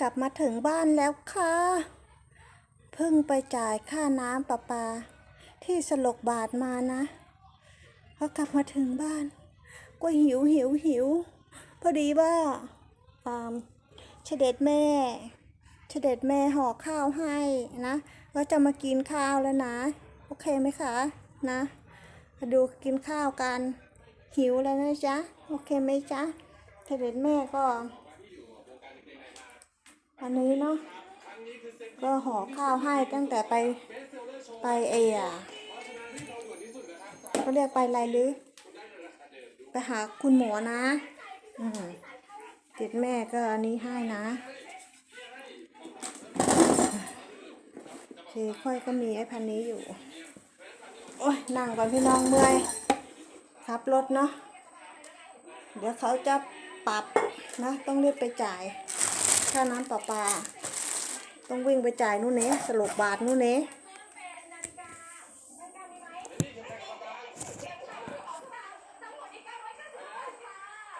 กลับมาถึงบ้านแล้วค่ะ เพิ่งไปจ่ายค่าน้ำประปา ที่สลกบาทมานะพอกลับมาถึงบ้าน ก็หิวหิวหิว พอดีว่าอ่าเฉด็จแม่เฉด็จแม่ห่อข้าวให้นะ ก็จะมากินข้าวแล้วนะ โอเคไหมคะนะมาดูกินข้าวกัน หิวแล้วนะจ๊ะ โอเคไหมจ๊ะเฉด็จแม่ก็ อันนี้เนาะก็ห่อข้าวให้ตั้งแต่ไปไปเออะเขาเรียกไปอะไรหรือ ไปหาคุณหมอนะอืมติดแม่ก็อันนี้ให้นะโอเคค่อยก็มีไอ้พันนี้อยู่ โอ้ยนั่งก่อนพี่น้องเมื่อยขับรถเนาะเดี๋ยวเขาจะปรับนะต้องรีบไปจ่าย ค่าน้ำประปา ต้องวิ่งไปจ่ายนู่นเนสลบบาทนู่นเน